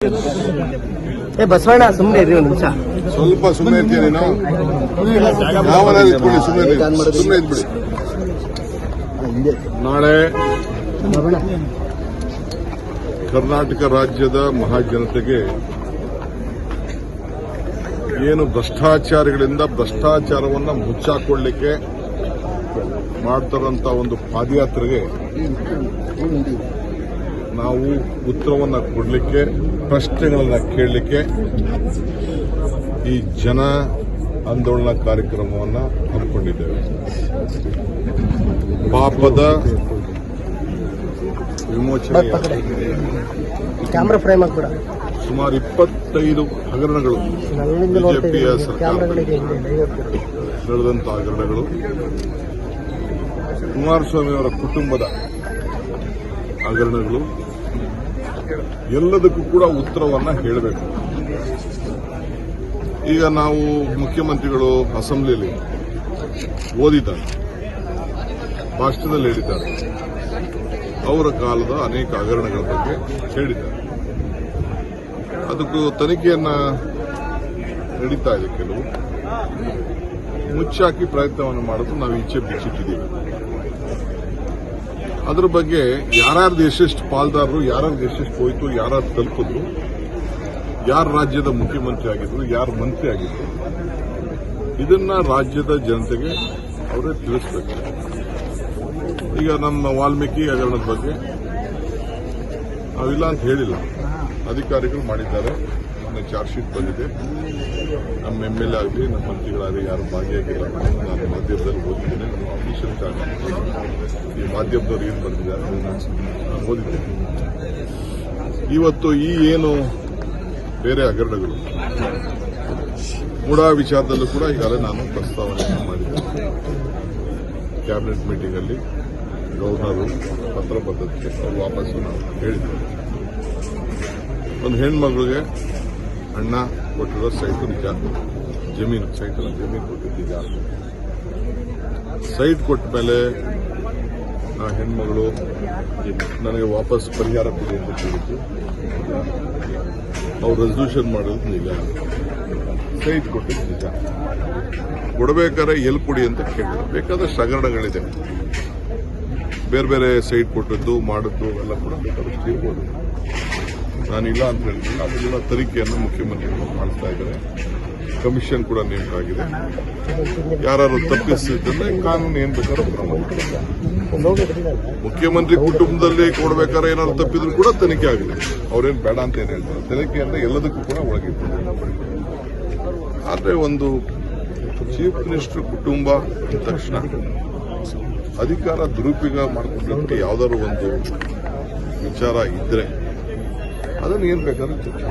ಏ, ಬಸವಣ್ಣ ಸುಮ್ಮನೆ ಇರಿ ಒಂದು ನಿಮಿಷ. ಸ್ವಲ್ಪ ಸುಮ್ಮನೆ ಇರ್ತೀಯ ನಾವು? ಇದ್ಬಿಡಿ ಸುಮ್ಮನೆ ಸುಮ್ಮನೆ ಇದ್ಬಿಡಿ. ನಾಳೆ ಕರ್ನಾಟಕ ರಾಜ್ಯದ ಮಹಾಜನತೆಗೆ ಏನು ಭ್ರಷ್ಟಾಚಾರಿಗಳಿಂದ ಭ್ರಷ್ಟಾಚಾರವನ್ನು ಮುಚ್ಚಾಕೊಳ್ಳಿಕ್ಕೆ ಮಾಡ್ತಾರಂತ ಒಂದು ಪಾದಯಾತ್ರೆಗೆ ನಾವು ಉತ್ತರವನ್ನ ಕೊಡಲಿಕ್ಕೆ ಪ್ರಶ್ನೆಗಳನ್ನ ಕೇಳಲಿಕ್ಕೆ ಈ ಜನ ಆಂದೋಲನ ಕಾರ್ಯಕ್ರಮವನ್ನ ಹಮ್ಮಿಕೊಂಡಿದ್ದೇವೆ. ಪಾಪದ ವಿಮೋಚನೆ ಸುಮಾರು ಇಪ್ಪತ್ತೈದು ಹಗರಣಗಳು ಬಿಜೆಪಿಯ ಸರ್ಕಾರ ನಡೆದಂತ ಹಗರಣಗಳು. ಕುಮಾರಸ್ವಾಮಿ ಅವರ ಕುಟುಂಬದ ಹಗರಣಗಳು. ಎಲ್ಲದಕ್ಕೂ ಕೂಡ ಉತ್ತರವನ್ನ ಹೇಳಬೇಕು. ಈಗ ನಾವು ಮುಖ್ಯಮಂತ್ರಿಗಳು ಅಸೆಂಬ್ಲಿಯಲ್ಲಿ ಓದಿದ್ದಾರೆ ಭಾಷಣದಲ್ಲಿ ಹೇಳಿದ್ದಾರೆ. ಅವರ ಕಾಲದ ಅನೇಕ ಹಗರಣಗಳ ಬಗ್ಗೆ ಹೇಳಿದ್ದಾರೆ. ಅದಕ್ಕೂ ತನಿಖೆಯನ್ನ ನಡೀತಾ ಇದೆ ಕೆಲವು. ಮುಚ್ಚಾಕಿ ಪ್ರಯತ್ನವನ್ನು ಮಾಡಲು ನಾವು ಇಚ್ಛೆ ಬಿಚ್ಚಿಟ್ಟಿದ್ದೀವಿ. ಅದ್ರ ಬಗ್ಗೆ ಯಾರ್ಯಾರ್ದು ಎಷ್ಟೆಷ್ಟು ಪಾಲ್ದಾರರು ಯಾರ್ಯಾರ್ದು ಎಷ್ಟೆಷ್ಟು ಹೋಯ್ತು, ಯಾರ್ಯಾರು ತಲುಪಿದ್ರು, ಯಾರು ರಾಜ್ಯದ ಮುಖ್ಯಮಂತ್ರಿ ಆಗಿದ್ರು, ಯಾರು ಮಂತ್ರಿ ಆಗಿದ್ರು, ಇದನ್ನ ರಾಜ್ಯದ ಜನತೆಗೆ ಅವರೇ ತಿಳಿಸ್ಬೇಕು. ಈಗ ನಮ್ಮ ವಾಲ್ಮೀಕಿ ಹಗರಣದ ಬಗ್ಗೆ ನಾವಿಲ್ಲ ಅಂತ ಹೇಳಿಲ್ಲ. ಅಧಿಕಾರಿಗಳು ಮಾಡಿದ್ದಾರೆ. ನನ್ನ ಚಾರ್ಜ್ ಶೀಟ್ ಬಂದಿದೆ. ನಮ್ಮ ಎಂ ಎಲ್ ಎ ಆಗಲಿ, ನಮ್ಮ ಮಂತ್ರಿಗಳಾಗಲಿ ಯಾರು ಭಾಗಿಯಾಗಿಲ್ಲ. ನಾನು ಮಾಧ್ಯಮದಲ್ಲಿ ಓದಿದ್ದೇನೆ. ನಮ್ಮ ಅಫಿಷಿಯಲ್ ಚಾರ್ಜ್ ಈ ಮಾಧ್ಯಮದವ್ರು ಏನು ಬಂದಿದ್ದಾರೆ ನಾನು ಓದಿದ್ದೇನೆ. ಇವತ್ತು ಈ ಏನು ಬೇರೆ ಹಗರಣಗಳು, ಮೂಡ ವಿಚಾರದಲ್ಲೂ ಕೂಡ ಈಗಾಗಲೇ ನಾನು ಪ್ರಸ್ತಾವನೆ ಮಾಡಿದ್ದೆ ಕ್ಯಾಬಿನೆಟ್ ಮೀಟಿಂಗ್ ಅಲ್ಲಿ ಗವರ್ನರು ಪತ್ರ ಬದ್ದಕ್ಕೆ ವಾಪಸ್ ವಾಪಸ್ಸು ನಾವು ಹೇಳಿದ್ದೇವೆ ಒಂದು ಹೆಣ್ಮಗಳಿಗೆ ಅಣ್ಣ ಕೊಟ್ಟಿರೋ ಸೈಟ್ ನಿಜ. ಜಮೀನು ಸೈಟ್ ಅಲ್ಲ ಜಮೀನು ಕೊಟ್ಟಿದ್ದು ನಿಜ ಸೈಟ್ ಕೊಟ್ಟ ಮೇಲೆ ಆ ಹೆಣ್ಮಗಳು ನನಗೆ ವಾಪಸ್ ಪರಿಹಾರ ಕೊಡಿ ಅಂತ ಕೇಳಿದ್ದು ಅವ್ರು ರೆಸಲ್ಯೂಷನ್ ಮಾಡೋದು ನಿಜ. ಸೈಟ್ ಕೊಟ್ಟಿದ್ದು ನಿಜ. ಕೊಡಬೇಕಾದ್ರೆ ಎಲ್ಲಿ ಕೊಡಿ ಅಂತ ಕೇಳಿದ್ರು. ಬೇಕಾದಷ್ಟು ಹಗರಣಗಳಿದೆ ಬೇರೆ ಬೇರೆ ಸೈಟ್ ಕೊಟ್ಟದ್ದು, ಮಾಡಿದ್ದು ಎಲ್ಲ ಕೂಡ ಬೇಕಾದಷ್ಟು ಇರ್ಬೋದು. ನಾನಿಲ್ಲ ಅಂತ ಹೇಳ್ತೀನಿ ಅದೆಲ್ಲ ತನಿಖೆಯನ್ನು ಮುಖ್ಯಮಂತ್ರಿಗಳು ಮಾಡ್ತಾ ಇದ್ದಾರೆ. ಕಮಿಷನ್ ಕೂಡ ನೇಮಕ ಆಗಿದೆ. ಯಾರು ತಪ್ಪಿಸಿದ್ದಲ್ಲ ಕಾನೂನು ಏನ್ ಬೇಕಾದ್ರೂ ಕ್ರಮ ಮುಖ್ಯಮಂತ್ರಿ ಕುಟುಂಬದಲ್ಲಿ ಕೊಡ್ಬೇಕಾದ್ರೆ ಏನಾದ್ರು ತಪ್ಪಿದ್ರು ಕೂಡ ತನಿಖೆ ಆಗಿದೆ. ಅವ್ರೇನು ಬೇಡ ಅಂತ ಏನು ಹೇಳ್ತಾರೆ. ತನಿಖೆ ಅಂದ್ರೆ ಎಲ್ಲದಕ್ಕೂ ಕೂಡ ಒಳಗಿತ್ತು ಆದ್ರೆ ಒಂದು ಚೀಫ್ ಮಿನಿಸ್ಟರ್ ಕುಟುಂಬ ತಕ್ಷಣ ಅಧಿಕಾರ ದುರುಪಯೋಗ ಮಾಡಿಕೊಂಡಂತೆ ಯಾವ್ದಾದ್ರು ಒಂದು ವಿಚಾರ ಇದ್ರೆ ಅದನ್ನು ಏನು ಬೇಕಾದ್ರೂ ಚರ್ಚೆ.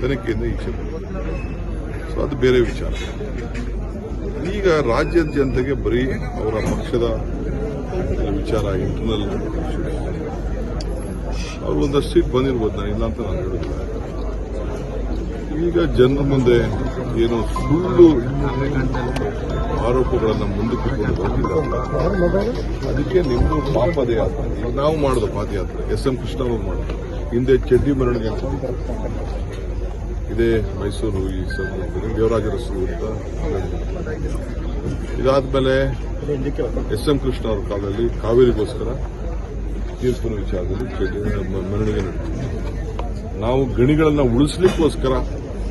ತನಿಖೆಯಿಂದ ಈಚೆ. ಸೊ ಅದು ಬೇರೆ ವಿಚಾರ. ಈಗ ರಾಜ್ಯದ ಜನತೆಗೆ ಬರೀ ಅವರ ಪಕ್ಷದ ವಿಚಾರ ಇಂಟರ್ನಲ್ ಅವ್ರು ಒಂದಷ್ಟು ಸೀಟ್ ಬಂದಿರ್ಬೋದು, ನಾನು ಇಲ್ಲ ಅಂತ ನಾನು ಹೇಳುದಿಲ್ಲ. ಈಗ ಜನರ ಮುಂದೆ ಏನು ಸುಳ್ಳು ಆರೋಪಗಳನ್ನು ಮುಂದಕ್ಕೆ ಅದಕ್ಕೆ ನಿಮ್ಮ ಪಾಪದ ಯಾತ್ರೆ. ನಾವು ಮಾಡೋದು ಪಾದಯಾತ್ರೆ. ಎಸ್ ಎಂ ಕೃಷ್ಣ ಅವರು ಮಾಡೋದು. ಹಿಂದೆ ಚಡ್ಡಿ ಮೆರವಣಿಗೆ ಅಂತ ಇದೇ ಮೈಸೂರು ಈ ಸಂದರ್ಭದಲ್ಲಿ ದೇವರಾಜರಸು ಅಂತ ಇದಾದ್ಮೇಲೆ ಎಸ್ ಎಂ ಕೃಷ್ಣ ಅವರ ಕಾಲದಲ್ಲಿ ಕಾವೇರಿಗೋಸ್ಕರ ತೀರ್ಪಿನ ವಿಚಾರದಲ್ಲಿ ಮೆರವಣಿಗೆ ನಡೆಸಿದ್ವಿ ನಾವು ಗಣಿಗಳನ್ನು ಉಳಿಸ್ಲಿಕ್ಕೋಸ್ಕರ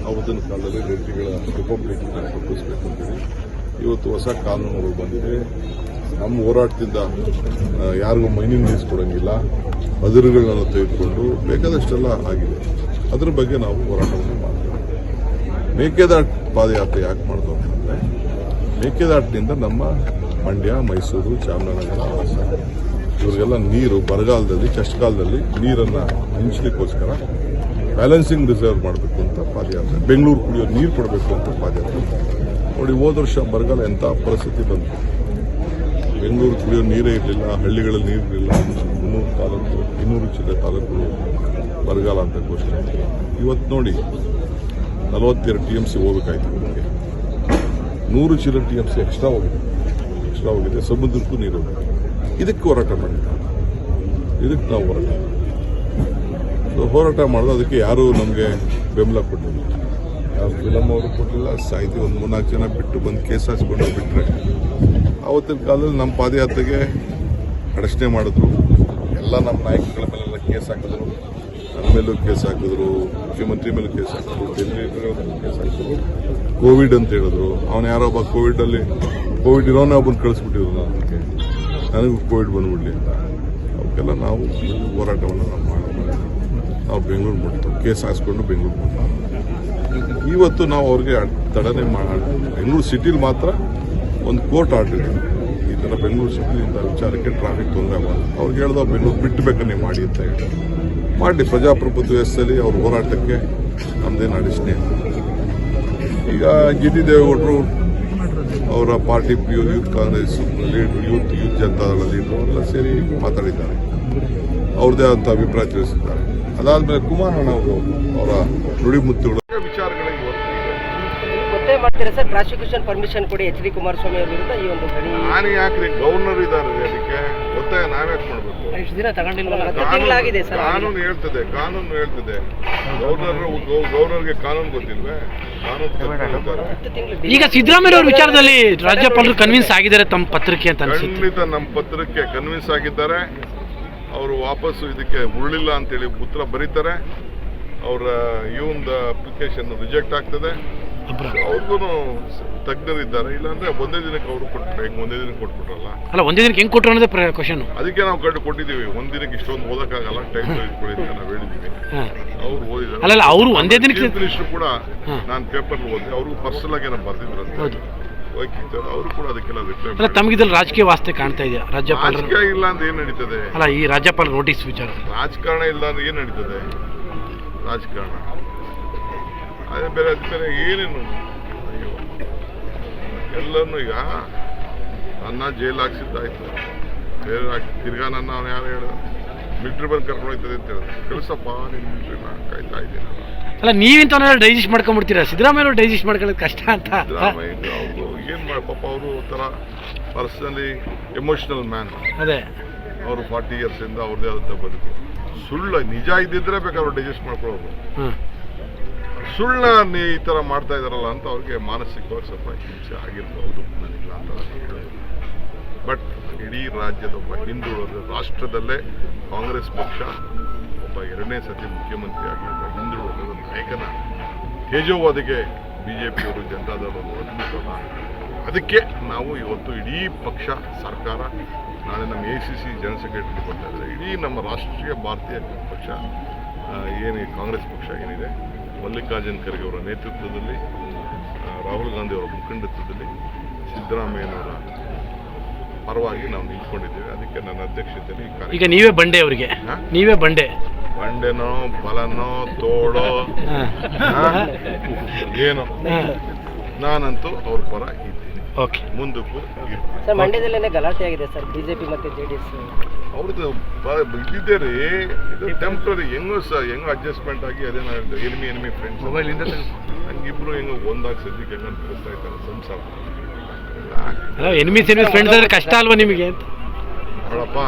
ಅವತ್ತಿನ ಕಾಲದಲ್ಲಿ ರೆಡ್ಡಿಗಳ ರಿಪಬ್ಲಿಕ್ ಪ್ರಕಟಿಸಬೇಕು ಅಂತೇಳಿ ಇವತ್ತು ಹೊಸ ಕಾನೂನುಗಳು ಬಂದಿದೆ. ನಮ್ಮ ಹೋರಾಟದಿಂದ ಯಾರಿಗೂ ಮೈನಿಂಗ್ ಲೀಸ್ ಕೊಡಂಗಿಲ್ಲ. ಅದಿರುಗಳನ್ನ ತೆಗೆದುಕೊಂಡು ಬೇಕಾದಷ್ಟೆಲ್ಲ ಆಗಿದೆ. ಅದ್ರ ಬಗ್ಗೆ ನಾವು ಹೋರಾಟವನ್ನು ಮಾಡ್ತೇವೆ. ಮೇಕೆದಾಟ್ ಪಾದಯಾತ್ರೆ ಯಾಕೆ ಮಾಡ್ದು ಅಂತಂದ್ರೆ, ಮೇಕೆದಾಟಿನಿಂದ ನಮ್ಮ ಮಂಡ್ಯ, ಮೈಸೂರು, ಚಾಮರಾಜನಗರ ಇವರಿಗೆಲ್ಲ ನೀರು ಬರಗಾಲದಲ್ಲಿ ಕಷ್ಟಕಾಲದಲ್ಲಿ ನೀರನ್ನು ಹಂಚಲಿಕ್ಕೋಸ್ಕರ ಬ್ಯಾಲೆನ್ಸಿಂಗ್ ರಿಸರ್ವ್ ಮಾಡಬೇಕು ಅಂತ ಪಾದಯಾತ್ರೆ, ಬೆಂಗಳೂರು ಕುಡಿಯೋ ನೀರು ಕೊಡಬೇಕು ಅಂತ ಪಾದಯಾತ್ರೆ ನೋಡಿ, ಹೋದ ವರ್ಷ ಬರಗಾಲ ಎಂಥ ಪರಿಸ್ಥಿತಿ ಬಂತು. ಬೆಂಗಳೂರು ಕುಡಿಯೋ ನೀರೇ ಇರಲಿಲ್ಲ, ಹಳ್ಳಿಗಳಲ್ಲಿ ನೀರು ಇರಲಿಲ್ಲ. ಮುನ್ನೂರು ತಾಲೂಕು, ಇನ್ನೂರು ಜಿಲ್ಲೆ ತಾಲೂಕುಗಳು ಬರಗಾಲ ಅಂತ ಘೋಷಣೆ ಇವತ್ತು ನೋಡಿ ನಲವತ್ತೆರಡು ಟಿ ಎಂ ಸಿ ಹೋಗಬೇಕಾಯ್ತು ನಮಗೆ. ನೂರು ಜಿಲ್ಲೆ ಟಿ ಎಂ ಸಿ ಎಕ್ಸ್ಟ್ರಾ ಹೋಗಿದೆ. ಎಕ್ಸ್ಟ್ರಾ ಹೋಗಿದೆ, ಸಮುದ್ರಕ್ಕೂ ನೀರು ಹೋಗಿದೆ. ಇದಕ್ಕೆ ಹೋರಾಟ ಮಾಡಿದ್ದಾರೆ ಇದಕ್ಕೆ ನಾವು ಹೋರಾಟ ಸೊ, ಹೋರಾಟ ಮಾಡೋದು, ಅದಕ್ಕೆ ಯಾರೂ ನಮಗೆ ಬೆಂಬಲ ಕೊಟ್ಟಿಲ್ಲ. ಯಾರು ಫಿಲಮ್ ಅವರು ಕೊಟ್ಟಿಲ್ಲ, ಸಾಹಿತಿ ಒಂದು ಮೂರ್ನಾಲ್ಕು ಜನ ಬಿಟ್ಟು ಬಂದು ಕೇಸ್ ಹಾಸ್ಕೊಂಡು ಬಿಟ್ಟರೆ ಆವತ್ತಿನ ಕಾಲದಲ್ಲಿ ನಮ್ಮ ಪಾದಯಾತ್ರೆಗೆ ಅಡಚಣೆ ಮಾಡಿದ್ರು. ಎಲ್ಲ ನಮ್ಮ ನಾಯಕಗಳ ಮೇಲೆಲ್ಲ ಕೇಸ್ ಹಾಕಿದ್ರು. ನನ್ನ ಮೇಲೂ ಕೇಸ್ ಹಾಕಿದ್ರು. ಮುಖ್ಯಮಂತ್ರಿ ಮೇಲೆ ಕೇಸ್ ಹಾಕಿದ್ರು. ಜನರೇಟರ್ ಕೇಸ್ ಹಾಕಿದ್ರು. ಕೋವಿಡ್ ಅಂತ ಹೇಳಿದ್ರು. ಅವನು ಯಾರೋ ಒಬ್ಬ ಕೋವಿಡ್ ಇರೋನೇ ಒಬ್ಬನ ಕಳಿಸ್ಬಿಟ್ಟಿದ್ರು ನನಗೆ ನನಗೂ ಕೋವಿಡ್ ಬಂದ್ಬಿಡ್ಲಿ ಅಂತ. ಅವಕ್ಕೆಲ್ಲ ನಾವು ಹೋರಾಟವನ್ನು ನಾವು ಮಾಡೋದು. ನಾವು ಬೆಂಗಳೂರು ಮುಟ್ಟು ಕೇಸ್ ಹಾಸ್ಕೊಂಡು ಬೆಂಗಳೂರು ಮುಟ್ಟ ಇವತ್ತು ನಾವು ಅವ್ರಿಗೆ ತಡನೆ ಮಾಡ ಬೆಂಗಳೂರು ಸಿಟಿಲಿ ಮಾತ್ರ ಒಂದು ಕೋರ್ಟ್ ಆರ್ಡರ್ ಈ ಥರ ಬೆಂಗಳೂರು ಇಂಥ ವಿಚಾರಕ್ಕೆ ಟ್ರಾಫಿಕ್ ತೊಂದರೆ ಆಗೋದು ಅವ್ರಿಗೆ ಹೇಳ್ದೋ ಬೆಂಗಳೂರು ಬಿಟ್ಟು ಬೇಕಾದ್ರೆ ನೀವು ಮಾಡಿ ಅಂತ ಹೇಳಿ. ಮಾಡಿ ಪ್ರಜಾಪ್ರಭುತ್ವ ವ್ಯವಸ್ಥೆಯಲ್ಲಿ ಅವ್ರ ಹೋರಾಟಕ್ಕೆ ನಮ್ಮದೇ ನಾಡಿ ಇಲ್ಲ ಈಗ ಜಿ ಟಿ ದೇವೇಗೌಡರು ಅವರ party youth Congress leader youth youth Janata Dal leader ಎಲ್ಲ ಸೇರಿ ಮಾತಾಡಿದ್ದಾರೆ. ಅವ್ರದ್ದೇ ಆದಂಥ ಅಭಿಪ್ರಾಯ ತಿಳಿಸಿದ್ದಾರೆ. ಅದಾದಮೇಲೆ ಕುಮಾರಣ್ಣ ಅವರು ಅವರ ನುಡಿಮುತ್ತುಗಳು. ಮಾಡ್ತೀರಾ ಸರ್. ಪ್ರಾಸಿಕ್ಯೂಷನ್ ಪರ್ಮಿಷನ್ ಕೊಡಿ ಎಚ್ ಡಿ ಕುಮಾರಸ್ವಾಮಿ ಅವರ ವಿರುದ್ಧ ಈ ಒಂದು ಗಣಿ ನಾನು ಯಾಕ್ರಿ ಗವರ್ನರ್ ಇದ್ದಾರೆ ಅದಕ್ಕೆ? ಒತ್ತಾಯ ನಾವ್ಯಾಕೆ ಮಾಡಬೇಕು? ಇಷ್ಟು ದಿನ ತಗೊಂಡಿಲ್ವಲ್ಲ? ಹತ್ತು ತಿಂಗಳಾಗಿದೆ ಸರ್ ಕಾನೂನು ಹೇಳ್ತದೆ ಕಾನೂನು ಹೇಳ್ತದೆ. ಗವರ್ನರ್ ಗವರ್ನರ್ಗೆ ಕಾನೂನು ಗೊತ್ತಿಲ್ವೇ? ಕಾನೂನು ತಿಳ್ಕೊಂಡಿದ್ದಾರೆ. ಹತ್ತು ತಿಂಗಳು ಈಗ ಸಿದ್ದರಾಮಯ್ಯ ಅವ್ರ ವಿಚಾರದಲ್ಲಿ ರಾಜ್ಯಪಾಲರು ಕನ್ವಿನ್ಸ್ ಆಗಿದ್ದಾರೆ ತಮ್ಮ ಪತ್ರಿಕೆ ಅಂತ ಅನ್ಸುತ್ತೆ. ಖಂಡಿತ ನಮ್ಮ ಪತ್ರಕ್ಕೆ ಕನ್ವಿನ್ಸ್ ಆಗಿದ್ದಾರೆ. ಅವರು ವಾಪಸ್ಸು ಇದಕ್ಕೆ ಉರುಳಿಲ್ಲ ಅಂತೇಳಿ ಉತ್ತರ ಬರೀತಾರೆ. ಅವರ ಈ ಒಂದು ಅಪ್ಲಿಕೇಶನ್ ರಿಜೆಕ್ಟ್ ಆಗ್ತದೆ. ಅವ್ರಿಗೂ ತಜ್ಞರಿದ್ದಾರೆ ಇಲ್ಲಾಂದ್ರೆ ಒಂದೇ ದಿನಕ್ಕೆ ಅವರು ಕೊಟ್ಟರೆ ಹೆಂಗ್ ಒಂದೇ ದಿನಕ್ಕೆ ಕೊಟ್ಬಿಟ್ರಲ್ಲ? ಅಲ್ಲ ಒಂದೇ ದಿನಕ್ಕೆ ಹೆಂಗ್ ಕೊಟ್ಟರು ಅನ್ನೋದೇ ಕ್ವಶನ್ ಅದಕ್ಕೆ ನಾವು ಕಂಡು ಕೊಟ್ಟಿದ್ದೀವಿ ಒಂದ್ ದಿನಕ್ಕೆ ಇಷ್ಟೊಂದು ಓದಕ್ಕಾಗಲ್ಲ ಟೈಮ್ ತೆಗೆದುಕೊಳ್ಳಿ ನಾವು ಹೇಳಿದ್ದೀವಿ. ಅವ್ರು ಓದಿದ್ದಾರೆ. ಅಲ್ಲ ಅವರು ಒಂದೇ ದಿನಕ್ಕೆ- ಮಿನಿಸ್ಟರ್ ಕೂಡ ನಾನು ಪೇಪರ್ ಓದಿ ಅವ್ರಿಗೂ ಪರ್ಸನಲ್ ಆಗಿ ಏನೋ ಓಕೆ ಹೌದು. ಅವರು ಕೂಡ ಅದಕ್ಕೆಲ್ಲ ರಿಪ್ಲೈ ಅಲ್ಲ ತಮಗಿದ್ರಲ್ಲಿ ರಾಜಕೀಯ ವಾಸ್ತೆ ಕಾಣ್ತಾ ಇದೆಯಾ? ರಾಜ್ಯಪಾಲ ರಾಜಕೀಯ ಇಲ್ಲ ಅಂತ ಏನ್ ನಡೀತದೆ? ಅಲ್ಲ ಈ ರಾಜ್ಯಪಾಲ ನೋಟಿಸ್ ವಿಚಾರ. ರಾಜಕಾರಣ ಇಲ್ಲ ಅಂದ್ರೆ ಏನ್ ನಡೀತದೆ? ರಾಜಕಾರಣ. ಅದೇ ಬೇರೆ ಅದು ಬೇರೆ ಏನೇನು ಅಯ್ಯೋ. ಎಲ್ಲರನ್ನು ಈಗ ನನ್ನ ಜೈಲ್ ಹಾಕ್ಸಿದ್ದಾಯ್ತು ಬೇರೆ ಹಾಕಿ ತಿರ್ಗಾ ನನ್ನ ಅವ್ನು ಯಾರು ಹೇಳ ಮಿಲ್ಟ್ರಿ ಬಂದು ಕರ್ಕೊಂಡು ಹೋಗ್ತದೆ ಅಂತ ಹೇಳಿದ್ರು ಕಳಿಸಪ್ಪ ನಿಮ್ಮ ಮಿಲ್ಟ್ರಿನ ಕಾಯ್ತಾ ಇದ್ದೀನಿ ನಾನು. ಅಲ್ಲ ನೀವಿಂತ ಡೈಜೆಸ್ಟ್ ಮಾಡ್ಕೊಂಡ್ಬಿಡ್ತೀರಾ? ಸಿದ್ದರಾಮಯ್ಯ ಡೈಜೆಸ್ಟ್ ಮಾಡ್ಕೊಳ್ಳೋದು ಕಷ್ಟ ಅಂತ. ಸಿದ್ದರಾಮಯ್ಯ ಅವರು ಏನು ಮಾಡಿ ಪಾಪ ಅವರು ಒಂಥರ ಪರ್ಸನಲಿ ಎಮೋಷನಲ್ ಮ್ಯಾನ್. ಅದೇ. ಅವರು ಫಾರ್ಟಿ ಇಯರ್ಸಿಂದ ಅವ್ರದ್ದೇ ಆದಂಥ ಬದುಕು ಸುಳ್ಳು ನಿಜ ಇದ್ದಿದ್ರೆ ಬೇಕಾದ್ರೆ ಡೈಜೆಸ್ಟ್ ಮಾಡ್ಕೊಳ್ಳೋದು ಹ್ಮ್. ಸುಳ್ಳ ಈ ಥರ ಮಾಡ್ತಾ ಇದಾರಲ್ಲ ಅಂತ ಅವ್ರಿಗೆ ಮಾನಸಿಕವಾಗಿ ಸ್ವಲ್ಪ ಹಿಂಸೆ ಆಗಿರ್ಬೋದು ನನಗಿಲ್ಲ ಅಂತ ನಾನು ಹೇಳೋದು. ಬಟ್ ಇಡೀ ರಾಜ್ಯದ ಒಬ್ಬ ಹಿಂದುಳಿದ ರಾಷ್ಟ್ರದಲ್ಲೇ ಕಾಂಗ್ರೆಸ್ ಪಕ್ಷ ಒಬ್ಬ ಎರಡನೇ ಸತಿ ಮುಖ್ಯಮಂತ್ರಿಯಾಗಿ ಒಬ್ಬ ಹಿಂದುಳಿದ ನಾಯಕನ ತೇಜೋವಾದಿಗೆ ಬಿ ಜೆ ಪಿಯವರು ಜನತಾದಳವರು ಅದಕ್ಕೆ ನಾವು ಇವತ್ತು ಇಡೀ ಪಕ್ಷ, ಸರ್ಕಾರ, ನಾಳೆ ನಮ್ಮ A C C general secretary ಬರ್ತಾ ಇಡೀ ನಮ್ಮ ರಾಷ್ಟ್ರೀಯ ಭಾರತೀಯ ಪಕ್ಷ ಏನಿದೆ ಏನು ಕಾಂಗ್ರೆಸ್ ಪಕ್ಷ ಏನಿದೆ ಮಲ್ಲಿಕಾರ್ಜುನ್ ಖರ್ಗೆ ಅವರ ನೇತೃತ್ವದಲ್ಲಿ ರಾಹುಲ್ ಗಾಂಧಿ ಅವರ ಮುಖಂಡತ್ವದಲ್ಲಿ ಸಿದ್ದರಾಮಯ್ಯನವರ ಪರವಾಗಿ ನಾವು ನಿಂತ್ಕೊಂಡಿದ್ದೇವೆ ಅದಕ್ಕೆ ನನ್ನ ಅಧ್ಯಕ್ಷತೆಯಲ್ಲಿ ಈಗ ನೀವೇ ಬಂಡೆ ಅವರಿಗೆ? ನೀವೇ ಬಂಡೆ ಬಂಡೆನೋ ಬಲನೋ. ಹಾ? ಏನೋ. ನಾನಂತೂ ಅವ್ರ ಪರ ಇದ್ದೀನಿ ಓಕೆ ಮುಂದಕ್ಕೂ ಸರ್ ಮಂಡ್ಯದಲ್ಲೇ ಗಲಾಟೆ ಆಗಿದೆ ಸರ್ ಬಿಜೆಪಿ ಮತ್ತೆ ಜೆ ಡಿ ಎಸ್. ಅವ್ರದ್ದು ಬ- ರೀ ಇದು ಟೆಂಪ್ರರಿ ಹೆಂಗೋ ಸರ್ ಹೆಂಗೋ ಅಡ್ಜಸ್ಟ್ಮೆಂಟ್ ಆಗಿ ಅದೇನೋ ಎನಿಮಿ ಎನಿಮಿ ಫ್ರೆಂಡ್ಸ್ ಹಂಗಿಬ್ರು ಹೆಂಗೋ ಒಂದಾಗಿ ಸದ್ಯಕ್ಕೆ ಹೆಂಗೋ ನಡೆಸ್ತಾ ಇದ್ದಾರೆ ಸಂಸಾರ. ಅಲ್ಲ ಎನಿಮಿ ಸರ್ವಿಸ್ ಫ್ರೆಂಡ್ಸ್ ಅಂದ್ರೆ ಕಷ್ಟ ಅಲ್ವಾ ನಿಮಗೆ ಅಂತ? ನೋಡಪ್ಪ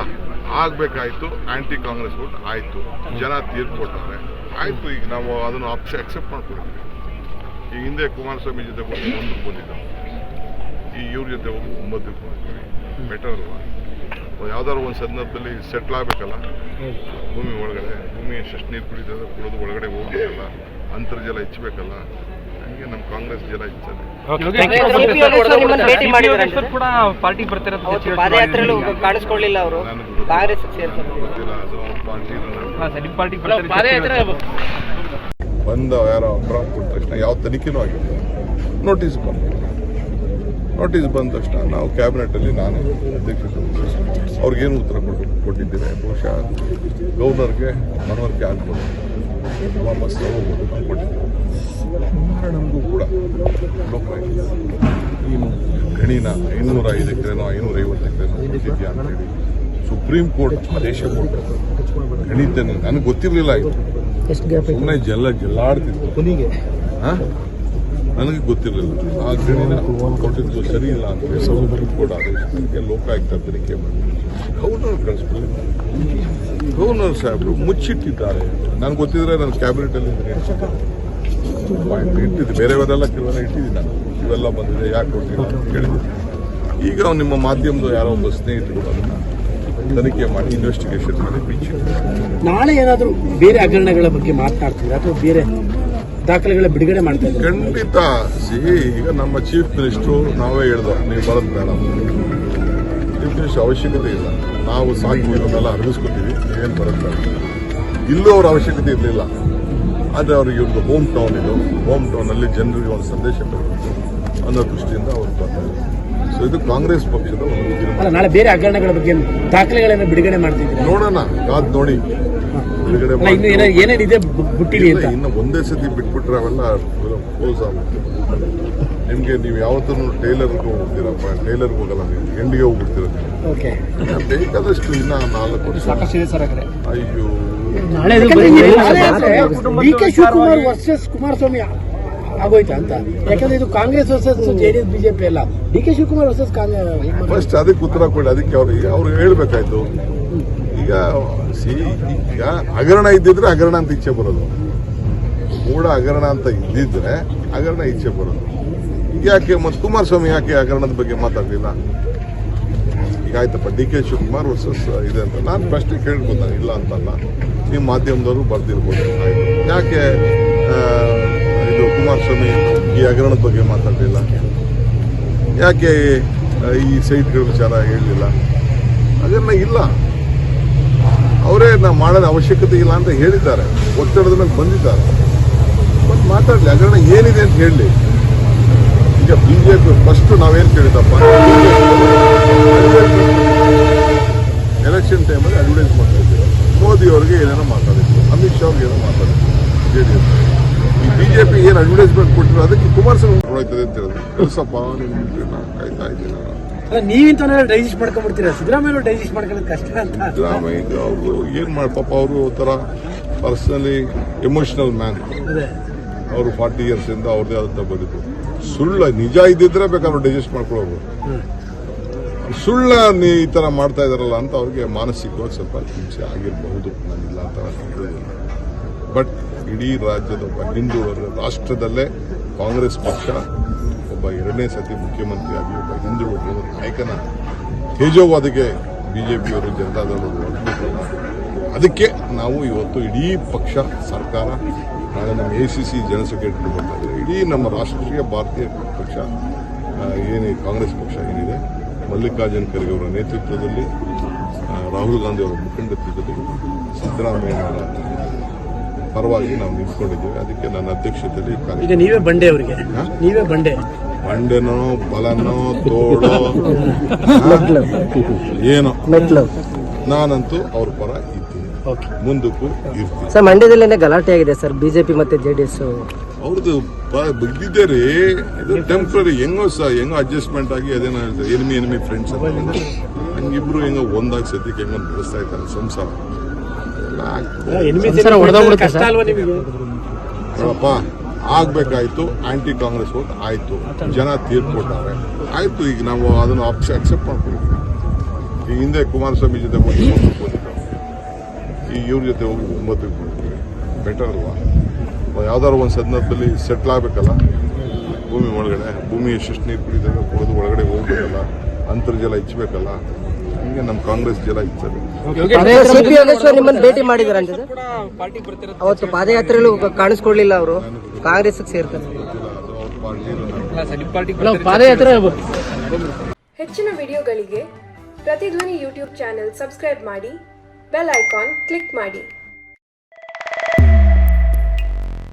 ಆಗ್ಬೇಕಾಯ್ತು ಆಂಟಿ ಕಾಂಗ್ರೆಸ್ ವೋಟ್ ಆಯ್ತು. ಜನ ತೀರ್ಪು ಕೊಟ್ಟಾರೆ ಆಯ್ತು ಈಗ ನಾವು ಅದನ್ನು ಆಪ್ಷನ್ ಅಕ್ಸೆಪ್ಟ್ ಮಾಡ್ಕೊಡ್ತೀವಿ ಈ ಹಿಂದೆ ಕುಮಾರಸ್ವಾಮಿ ಜೊತೆ ಹೋಗಿ ಮುಂದಕ್ಕೆ ಬಂದಿದ್ದ. ಈ ಇವ್ರ ಜೊತೆ ಹೋಗಿ. ಒಂಬತ್ತು ಬೆಟರ್ ಅಲ್ವಾ ಯಾವ್ದಾದ್ರು ಒಂದು ಸಂದರ್ಭದಲ್ಲಿ ಸೆಟ್ಲ್ ಆಗಬೇಕಲ್ಲ? ಭೂಮಿ ಒಳಗಡೆ ಭೂಮಿ ಎಷ್ಟು ನೀರು ಕುಡಿತದೆ ಕುಡಿದು ಒಳಗಡೆ ಹೋಗ್ಬೇಕಲ್ಲ? ಅಂತರ್ಜಲ ಹೆಚ್ಚಬೇಕಲ್ಲ? ಹಂಗೆ ನಮ್ಮ ಕಾಂಗ್ರೆಸ್ ಜಲ ಪಾದಯಾತ್ರೆಲ್ಲೂ ಕಾಣಿಸ್ಕೊಳ್ಳಿಲ್ಲ ಅವರು. ಬಂದ ಯಾರೋ ಡ್ರಾಪ್ ಕೊಟ್ಟ ತಕ್ಷಣ ಯಾವ ತನಿಖೆನೂ ಆಗಿಲ್ಲ. ನೋಟಿಸ್ ಬಂತು. ನೋಟಿಸ್ ಬಂದ ತಕ್ಷಣ ನಾವು ಕ್ಯಾಬಿನೆಟಲ್ಲಿ ನಾನು ಅಧ್ಯಕ್ಷರು ಅವ್ರಿಗೇನು ಉತ್ತರ ಕೊಟ್ಟು ಬಹುಶಃ ಗವರ್ನರ್ಗೆ ಮನವರಿಕೆ ಆಗ್ಬೋದು. ವಾಪಸ್ ಹೋಗ್ಬೋದು ಅಂತ ಕೊಟ್ಟಿದ್ದೀವಿ ನಮಗೂ ಕೂಡ ಏನು ನೀನು ಗಣಿನ ಐನೂರ ಐದು ಎಕರೆನೋ ಐನೂರ ಐವತ್ತು ಎಕರೆನೋ ಕೊಟ್ಟಿದ್ಯಾ ಅಂತೇಳಿ ಸುಪ್ರೀಂ ಕೋರ್ಟ್ ಆದೇಶ ಕೋರ್ಟ್ ಗಣಿತ ನನಗೆ ಗೊತ್ತಿರಲಿಲ್ಲ ಇದು. ಸುಮ್ಮನೆ ಜಲ್ಲ ಜಲ್ಲಾಡ್ತಿತ್ತು ಕೊನೆಗೆ. ಹಾ? ನನಗೆ ಗೊತ್ತಿರಲಿಲ್ಲ. ಆ ಗಣಿನ ಕೊಟ್ಟಿದ್ದು ಸರಿ ಇಲ್ಲ ಅಂತ ಹೇಳಿ ಕೂಡ ಲೋಕಾಯುಕ್ತ ತನಿಖೆ ಮಾಡಿ ಗವರ್ನರ್ ಕಳಿಸ್ಬಿಡಿ. ಗವರ್ನರ್ ಸಾಹೇಬರು ಮುಚ್ಚಿಟ್ಟಿದ್ದಾರೆ ನನಗೆ ಗೊತ್ತಿದ್ರೆ ನನ್ನ ಕ್ಯಾಬಿನೆಟ್ ಅಲ್ಲಿ ಪಾಯಿಂಟ್ ಇಟ್ಟಿದ್ದೆ. ಬೇರೆಯವರೆಲ್ಲ ಕೆಲವೆಲ್ಲ ಇಟ್ಟಿದ್ದೀನಿ ನಾನು. ಇವೆಲ್ಲ ಬಂದಿದೆ, ಯಾಕೆ ಕೊಟ್ಟಿಲ್ಲ ಅಂತ ಕೇಳಿದ್ದೀನಿ ಈಗ ನಿಮ್ಮ ಮಾಧ್ಯಮದ ಯಾರೋ ಒಬ್ಬ ಸ್ನೇಹಿತರು ಅದನ್ನು ತನಿಖೆ ಮಾಡಿ ಇನ್ವೆಸ್ಟಿಗೇಷನ್ ಮಾಡಿ ಬಿಚ್ಚಿ ನಾಳೆ ಏನಾದರೂ ಬೇರೆ ಹಗರಣಗಳ ಬಗ್ಗೆ ಮಾತನಾಡ್ತೀರಾ ಅಥವಾ ಬೇರೆ ದಾಖಲೆಗಳ ಬಿಡುಗಡೆ ಮಾಡ್ತಾ ಇದ್ದಾರೆ. ಖಂಡಿತ. ಸಿಹಿ ಈಗ ನಮ್ಮ ಚೀಫ್ ಮಿನಿಸ್ಟ್ರು ನಾವೇ ಹೇಳ್ದೋ ನೀವು ಬರೋದು ಬೇಡ. ಚೀಫ್ ಮಿನಿಸ್ಟರ್ ಅವಶ್ಯಕತೆ ಇಲ್ಲ. ನಾವು ಸಾಕು ಇದನ್ನೆಲ್ಲ ಅರಗಿಸ್ಕೊತೀವಿ ಏನು ಬರೋದು ಬೇಡ. ಇಲ್ಲೂ ಅವ್ರ ಅವಶ್ಯಕತೆ ಇರಲಿಲ್ಲ. ಆದರೆ ಅವ್ರಿಗೆ ಇವ್ರದ್ದು ಹೋಮ್ ಟೌನ್ ಇದು. ಹೋಮ್ ಟೌನಲ್ಲಿ ಜನರಿಗೆ ಒಂದು ಸಂದೇಶ ಕೊಡಬೇಕು ಅನ್ನೋ ದೃಷ್ಟಿಯಿಂದ ಅವರು ಬರ್ತಾರೆ ಸೊ ಇದು ಕಾಂಗ್ರೆಸ್ ಪಕ್ಷದ ಒಂದು ಅಲ್ಲ ನಾಳೆ ಬೇರೆ ಹಗರಣಗಳ ಬಗ್ಗೆ ದಾಖಲೆಗಳನ್ನು ಬಿಡುಗಡೆ ಮಾಡ್ತೀವಿ ನೋಡೋಣ. ಕಾದ್ ನೋಡಿ. ಏನೇನಿದೆ ಬು- ಅಂತ? ಇನ್ನು ಒಂದೇ ಸತಿ ಬಿಟ್ಬಿಟ್ರೆ ಅವೆಲ್ಲ ಕ್ಲೋಸ್ ಆಗುತ್ತೆ. ನಿಮ್ಗೆ ನೀವು ಯಾವತ್ತೂ ಟೈಲರ್ಗೆ ಹೋಗ್ತೀರಪ್ಪ ಟೈಲರ್ಗೆ ಹೋಗಲ್ಲ ನೀವು ಎಂಡಿಗೆ ಹೋಗ್ಬಿಡ್ತೀರ ನೀವು. ಬೇಕಾದಷ್ಟು ಇನ್ನ ನಾಲ್ಕು ವರ್ಷ. ಅಯ್ಯೋ. D K Shivakumar versus Kumaraswamy ಆಗೋಯ್ತಾ ಅಂತ? ಯಾಕಂದ್ರೆ ಇದು ಕಾಂಗ್ರೆಸ್ ವರ್ಸಸ್ ಜೆಡಿಎಸ್ ಬಿಜೆಪಿ ಅಲ್ಲ. D K Shivakumar versus Congress first ಅದಕ್ಕೆ ಉತ್ತರ ಕೊಡಿ ಅದಕ್ಕೆ ಅವ್ರಿಗೆ ಅವ್ರು ಹೇಳ್ಬೇಕಾಯ್ತು. ಈಗ ಸಿ, ಈಗ ಹಗರಣ ಇದ್ದಿದ್ರೆ ಹಗರಣ ಅಂತ ಇಚ್ಛೆ ಬರೋದು. ಮೂಢ ಹಗರಣ ಅಂತ ಇದ್ದಿದ್ರೆ ಹಗರಣ ಇಚ್ಛೆ ಬರೋದು. ಈಗ ಯಾಕೆ ಮತ್ತು ಕುಮಾರಸ್ವಾಮಿ ಯಾಕೆ ಹಗರಣದ ಬಗ್ಗೆ ಮಾತಾಡಲಿಲ್ಲ? ಈಗ ಆಯ್ತಪ್ಪ, ಡಿ ಕೆ ಶಿವಕುಮಾರ್ ವರ್ಸಸ್ ಇದೆ ಅಂತ. ನಾನು ಪ್ರಶ್ನೆ ಕೇಳ್ಬೋದು ಇಲ್ಲ ಅಂತಲ್ಲ. ನಿಮ್ಮ ಮಾಧ್ಯಮದವರು ಬರ್ದಿರ್ಬೋದು. ಯಾಕೆ ಇದು ಕುಮಾರಸ್ವಾಮಿ ಈ ಹಗರಣದ ಬಗ್ಗೆ ಮಾತಾಡಲಿಲ್ಲ? ಯಾಕೆ ಈ ಸೈಟ್ಗಳ ವಿಚಾರ ಹೇಳಲಿಲ್ಲ ಅದೆಲ್ಲ ಇಲ್ಲ. ಅವರೇ ನಾವು ಮಾಡೋದ ಅವಶ್ಯಕತೆ ಇಲ್ಲ ಅಂತ ಹೇಳಿದ್ದಾರೆ. ಒತ್ತಡದ ಮೇಲೆ ಬಂದಿದ್ದಾರೆ. ಮತ್ತೆ ಮಾತಾಡಲಿ, ಹಗರಣ ಏನಿದೆ ಅಂತ ಹೇಳಲಿ ಈಗ ಬಿಜೆಪಿ ಫಸ್ಟ್ ನಾವೇನು ಕೇಳಿದಪ್ಪ ಎಲೆಕ್ಷನ್ ಟೈಮಲ್ಲಿ ಅಡ್ವರ್ಟೈಸ್ ಮಾಡ್ತಾ ಮೋದಿ ಅವ್ರಿಗೆ ಏನೇನೋ ಮಾತಾಡಿದ್ರು. ಅಮಿತ್ ಶಾ ಅವ್ರಿಗೆ ಏನೋ ಮಾತಾಡಿದ್ರು. ಜೆ ಡಿ ಎಸ್ ಈ ಬಿಜೆಪಿ ಏನು ಅಡ್ವರ್ಟೈಸ್ಮೆಂಟ್ ಕೊಟ್ಟಿರೋ ಅದಕ್ಕೆ ಕುಮಾರಸ್ವಾಮಿ ಅಂತ ಹೇಳಿದ್ರು. ಕೆಲಸಪ್ಪ ನಾನು ಕಾಯ್ತಾ ಇದ್ದೀನಿ ಅಲ್ಲ ನೀವಿಂತ ಡೈಜೆಸ್ಟ್ ಮಾಡ್ಕೊಂಡ್ಬಿಡ್ತೀರಾ? ಸಿದ್ದರಾಮಯ್ಯ ಡೈಜೆಸ್ಟ್ ಮಾಡ್ಕೊಳ್ಳೋದು ಕಷ್ಟ ಅಂತ. ಸಿದ್ದರಾಮಯ್ಯ ಅವರು ಏನು ಮಾಡಿ ಪಾಪ ಅವರು ಒಂಥರ ಪರ್ಸನಲಿ ಎಮೋಷನಲ್ ಮ್ಯಾನ್ ಅವರು ಫಾರ್ಟಿ ಇಯರ್ಸ್ ಇಂದ ಅವ್ರದೇ ಆದಂತ ಬದುಕು ಸುಳ್ಳ ನಿಜ ಇದ್ದಿದ್ರೆ ಬೇಕಾದ್ರೆ ಡೈಜೆಸ್ಟ್ ಮಾಡ್ಕೊಳ್ಬೋದು ಸುಳ್ಳ ನೀ ಈ ತರ ಮಾಡ್ತಾ ಇದಾರಲ್ಲ ಅಂತ ಅವ್ರಿಗೆ ಮಾನಸಿಕವಾಗಿ ಸ್ವಲ್ಪ ಹಿಂಸೆ ಆಗಿರಬಹುದು. ನಾನಿಲ್ಲ ಅಂತ ಹೇಳೋದಿಲ್ಲ. ಬಟ್ ಇಡೀ ರಾಜ್ಯದ ಹಿಂದೂ ರಾಷ್ಟ್ರದಲ್ಲೇ ಕಾಂಗ್ರೆಸ್ ಪಕ್ಷ ಒಬ್ಬ ಎರಡನೇ ಸತಿ ಮುಖ್ಯಮಂತ್ರಿಯಾಗಿ ಒಬ್ಬ ಹಿಂದುಳಿದ ನಾಯಕನ ತೇಜೋವಾದಿಗೆ ಬಿಜೆಪಿಯವರು ಜನತಾದಳರು ಹೊರಟ್ಬಿಟ್ರಲ್ಲ ಅದಕ್ಕೆ ನಾವು ಇವತ್ತು ಇಡೀ ಪಕ್ಷ ಸರ್ಕಾರ ನಾಳೆ ನಮ್ಮ A C C general secretary ಬರ್ತಾಯಿದ್ದಾರೆ ಇಡೀ ನಮ್ಮ ರಾಷ್ಟ್ರೀಯ ಭಾರತೀಯ ಪಕ್ಷ ಏನೇ ಕಾಂಗ್ರೆಸ್ ಪಕ್ಷ ಏನಿದೆ ಮಲ್ಲಿಕಾರ್ಜುನ ಖರ್ಗೆ ಅವರ ನೇತೃತ್ವದಲ್ಲಿ ರಾಹುಲ್ ಗಾಂಧಿ ಅವರ ಮುಖಂಡತ್ವದಲ್ಲಿ ಸಿದ್ದರಾಮಯ್ಯ ಪರವಾಗಿ ನಾವು ನಿಂತ್ಕೊಂಡಿದ್ದೇವೆ. ಅದಕ್ಕೆ ನನ್ನ ಅಧ್ಯಕ್ಷತೆಯಲ್ಲಿ ನೀವೇ ಬಂಡೆ ಅವರಿಗೆ. ನೀವೇ ಬಂಡೆ. ಬಂಡೆನೋ ಬಲನೋ ತೋಡೋ ಏನೋ. ನಾನಂತೂ ಅವ್ರ ಪರ ಇದ್ದೀನಿ. ಓಕೆ ಮುಂದಕ್ಕೂ ಇರ್ತೀನಿ. ಸರ್ ಮಂಡ್ಯದಲ್ಲೇನೆ ಗಲಾಟೆ ಆಗಿದೆ ಸರ್ ಬಿಜೆಪಿ ಮತ್ತೆ ಜೆಡಿಎಸ್. ಅವ್ರದ್ದು ಎಸ್ ರೀ. ಇದು ಟೆಂಪ್ರರಿ ಹೆಂಗೋ ಸರ್ ಹೆಂಗೋ ಅಡ್ಜಸ್ಟ್ಮೆಂಟ್ ಆಗಿ ಅದೇನೋ ಎನಿಮಿ ಎನಿಮಿ ಫ್ರೆಂಡ್ಸ್ ಅಂತ ಹಂಗಿಬ್ರು ಹೆಂಗೋ ಒಂದಾಗ ಸದ್ಯಕ್ಕೆ ಹೆಂಗೋ ನಡೆಸ್ತಾ ಇದ್ದಾರೆ ಸಂಸಾರ. ಎಲ್ಲ ಆಗ್ತದೆ. ಕಷ್ಟ ಅಲ್ವಾ ನಿಮಗೆ? ಆಗ್ಬೇಕಾಯ್ತು ಆಂಟಿ ಕಾಂಗ್ರೆಸ್ ಓಟ್ ಆಯ್ತು. ಜನ ತೀರ್ಪು ಕೊಟ್ಟಾರೆ ಆಯ್ತು, ಈಗ ನಾವು ಅದನ್ನು ಅಕ್ಸೆಪ್ಟ್ ಮಾಡ್ಕೊಳ್ತೀವಿ ಈಗ ಹಿಂದೆ ಕುಮಾರಸ್ವಾಮಿ ಜೊತೆ ಹೋಗಿ ಈ ಈಗ ಇವ್ರ ಜೊತೆ ಹೋಗಿ ಒಂಬತ್ತಿಗೆ ಕೊಡ್ತೀವಿ ಬೆಟರ್ ಅಲ್ವಾ? ಯಾವ್ದಾದ್ರು ಒಂದು ಸಂದರ್ಭದಲ್ಲಿ ಸೆಟ್ಲ್ ಆಗಬೇಕಲ್ಲ? ಭೂಮಿ ಒಳಗಡೆ ಭೂಮಿ ಎಷ್ಟೆಷ್ಟು ನೀರು ಕುಡಿದಾಗ ಕುಡಿದು ಒಳಗಡೆ ಹೋಗ್ಬೇಕಲ್ಲ? ಅಂತರ್ಜಲ ಇಚ್ಚಬೇಕಲ್ಲ ಹಿಂಗೆ ನಮ್ಮ ಕಾಂಗ್ರೆಸ್ ಜಲ ಇತ್ತು ಸಿಪಿ ಯೋಗೇಶ್ವರ್ ನಿಮ್ಮನ್ನು ಭೇಟಿ ಮಾಡಿದಾರೆ ಅಂತ ಕೂಡ ಪಾರ್ಟಿ ಬರ್ತಿರೋದು ಅವತ್ತು ಪಾದಯಾತ್ರೆಗಳು ಕಾಣಿಸ್ಕೊಡ್ಲಿಲ್ಲ ಅವರು. ಕಾಂಗ್ರೆಸ್ ಸೇರ್ತಾರೆ. ಅದು ಅವ್ರ ಅಲ್ಲ ಸರ್ ನಿಮ್ಮ ಪಾರ್ಟಿ ಪಾದಯಾತ್ರೆ ಹೆಚ್ಚಿನ ವಿಡಿಯೋಗಳಿಗೆ ಪ್ರತಿಧ್ವನಿ ಯೂಟ್ಯೂಬ್ ಚಾನೆಲ್ ಸಬ್ಸ್ಕ್ರೈಬ್ ಮಾಡಿ ಬೆಲ್ ಐಕಾನ್ ಕ್ಲಿಕ್ ಮಾಡಿ.